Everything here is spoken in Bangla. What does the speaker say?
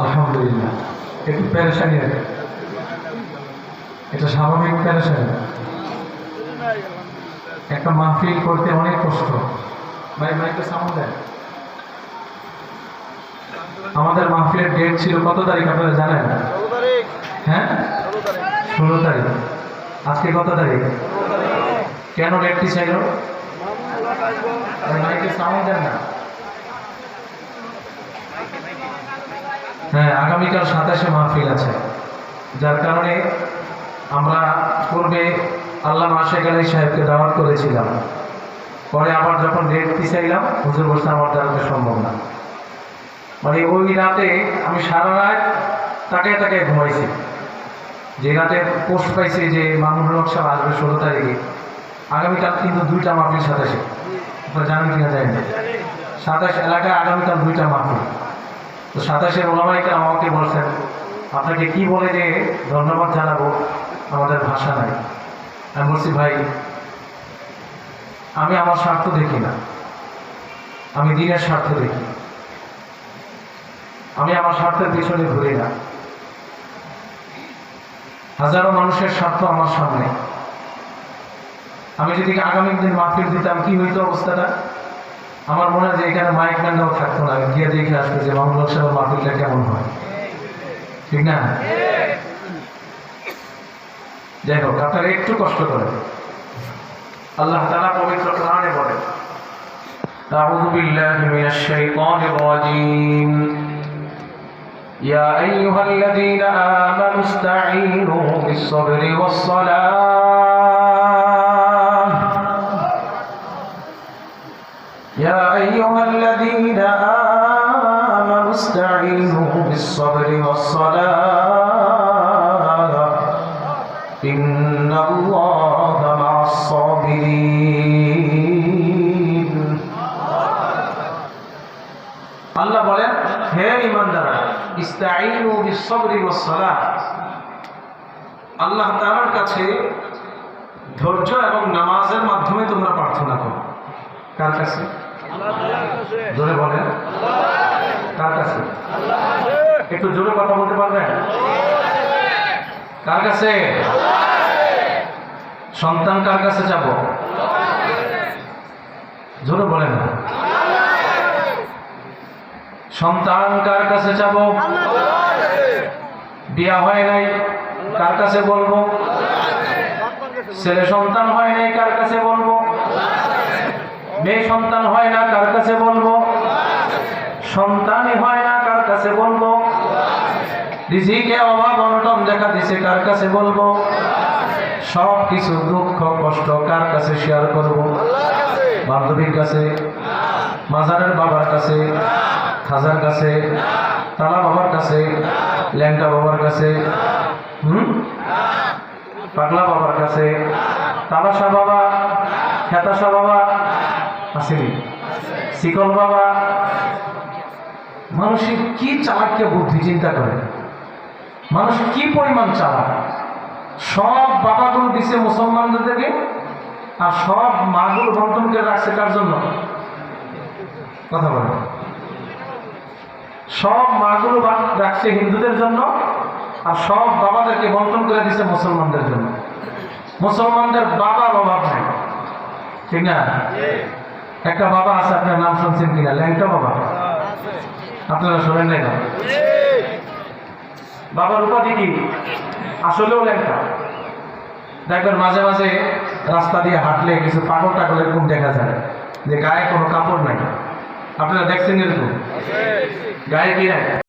আলহামদুলিল্লাহ। একটু প্যারেশানি আছে এটা স্বাভাবিক প্যারেশানি একটা মাহফিল করতে অনেক কষ্ট। ভাই মাইকে সামনে দেন। আমাদের মাহফিলের ডেট ছিল কত তারিখ আপনারা জানেন? হ্যাঁ? ষোলো তারিখ। আজকে কত তারিখ? কেন ডেটটি চাইল মাইকে সামনে দেন না। হ্যাঁ আগামীকাল সাতাশে মাহফিল আছে। যার কারণে আমরা পূর্বে আল্লাহ আশেখ আলী সাহেবকে দাওয়াত করেছিলাম। পরে আবার যখন ডেট পিছাইলাম, হুজুর বসতে আমার দ্বারা তো সম্ভব না। মানে ওই রাতে আমি সারা রাত তাকে তাকে ঘুমাইছি। যে রাতে পোস্ট পাইছি যে মামুনুল হক সাহেব আসবে ষোলো তারিখে, আগামীকাল কিন্তু দুইটা মাহফিল সাতাশে। আপনারা জানেন কিনা জানেন? সাতাশ এলাকায় আগামীকাল দুইটা মাহফিল। তো সাতাশের ওলামাইকে আমাকে বলছেন, আপনাকে কি বলে যে ধন্যবাদ জানাব? আমাদের ভাষা নাই। আমি বলছি, ভাই, আমি আমার স্বার্থ দেখি না। আমি দিনের স্বার্থ দেখি। আমি আমার স্বার্থের পিছনে ঘুরি না। হাজারো মানুষের স্বার্থ আমার সামনে। আমি যদি আগামী দিন মাহফিল দিতাম, কি হইতো অবস্থাটা? আমার মনে হয় যে এখানে মাইক ম্যানরাও থাকতো না গিয়ে দেখে আসবে যে মামুল সাহেব মাহফিলটা কেমন হয় ঠিক না যাই হোক আপনারা একটু কষ্ট করেন আল্লাহ তালা পবিত্র কোরআনে বলেন أعوذ بالله من الشيطان الرجيم يا أيها الذين آمنوا استعينوا بالصبر والصلاة آمنوا استعينوا بالصبر والصلاة إن الله مع الصابرين আল্লাহ বলেন হে ইমানদারা ইস্তাইনু বিসবরি ওয়াস সালাহ আল্লাহ তাআলার কাছে ধৈর্য এবং নামাজের মাধ্যমে তোমরা প্রার্থনা করো কার কাছে জোরে বলেন কার কাছে একটু জোরে কথা বলতে পারবেন? কার কাছে? সন্তান কার কাছে যাব? জোরে বলেন। সন্তান কার কাছে যাব? বিয়া হয় নাই, কার কাছে বলব? ছেলে সন্তান হয় নাই, কার কাছে বলব? মেয়ে সন্তান হয় না, কার কাছে বলব? সন্তানই হয় না, কার কাছে বলব? রিজিকে অভাব অনটন দেখা দিছে, কার কাছে বলব? সব কিছু দুঃখ, কষ্ট কার কাছে শেয়ার করব? বান্ধবীর কাছে, মাজারের বাবার কাছে, খাজার কাছে, তালা বাবার কাছে, ল্যাংটা বাবার কাছে, হুম? পাগলা বাবার কাছে, তালাশা বাবা, খেতাশা বাবা আসেনি। শিকল বাবা মানুষের কি চালাককে বুদ্ধি চিন্তা করে? মানুষ কি পরিমাণ চালাক? সব বাবাগুলো দিছে মুসলমানদেরকে আর সব মাগুলো বন্টন করে রাখছে কার জন্য? কথা বলে সব মাগুলো রাখছে হিন্দুদের জন্য আর সব বাবাদেরকে বন্টন করে দিছে মুসলমানদের জন্য। মুসলমানদের বাবার অভাব নেই। ঠিক না? একটা বাবা আছে আপনার নাম শুনছেন কিনা? ল্যাংটা বাবা। আপনারা শোনেন না? বাবার উপাধি কি? আসলেও ল্যাংটা। দেখবেন মাঝে মাঝে রাস্তা দিয়ে হাঁটলে কিছু পাগল টাগল এরকম দেখা যায় যে গায়ে কোনো কাপড় নাই। আপনারা দেখছেন এরকম? গায়ে কি নাই?